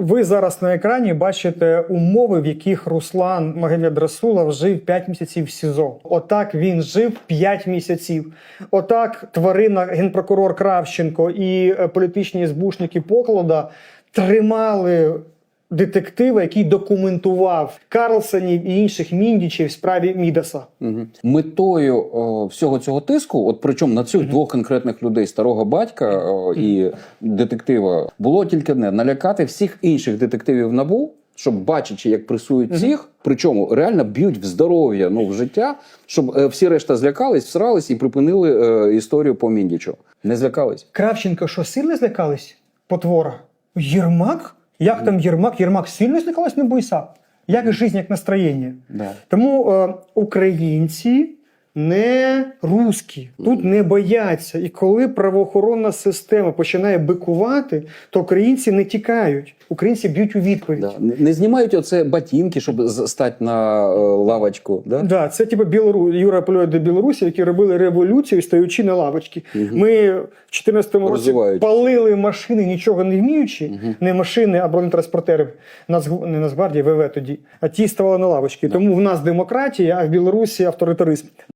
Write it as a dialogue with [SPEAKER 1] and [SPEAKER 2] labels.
[SPEAKER 1] Ви зараз на екрані бачите умови, в яких Руслан Магомед Расулов жив 5 місяців в СІЗО. Отак він жив 5 місяців. Отак тварина, генпрокурор Кравченко і е, політичні збушники поклада тримали детектива, який документував Карлсонів і інших міндічів в справі Мідаса.
[SPEAKER 2] Угу. Метою о, всього цього тиску, от причому на цих двох конкретних людей, старого батька о, і детектива, було тільки одне налякати всіх інших детективів набу. Щоб бачачи, як пресують всіх, причому реально б'ють в здоров'я, ну в життя, щоб е, всі решта злякались, всрались і припинили е, історію по Міндічу. Не злякались.
[SPEAKER 1] Кравченко що сильно злякались? Потвора. Єрмак? Як там Єрмак? Єрмак сильно зникалась не бойся. Як жизнь, як настроєння.
[SPEAKER 2] Да.
[SPEAKER 1] Тому е, українці не русські, тут не бояться. І коли правоохоронна система починає бикувати, то українці не тікають. Українці б'ють у відповідь.
[SPEAKER 2] Да. Не- знімають оце ботинки, щоб стати на е, лавочку. Да?
[SPEAKER 1] Да, це типу Білору... Юра апелює до Білорусі, які робили революцію, стаючи на лавочки. Ми в 14-му році палили машини, нічого не вміючи. Не машини, а бронетранспортери. Нацгв... Не Нацгвардії, ВВ тоді. А ті ставали на лавочки. Тому в нас демократія, а в Білорусі авторитаризм.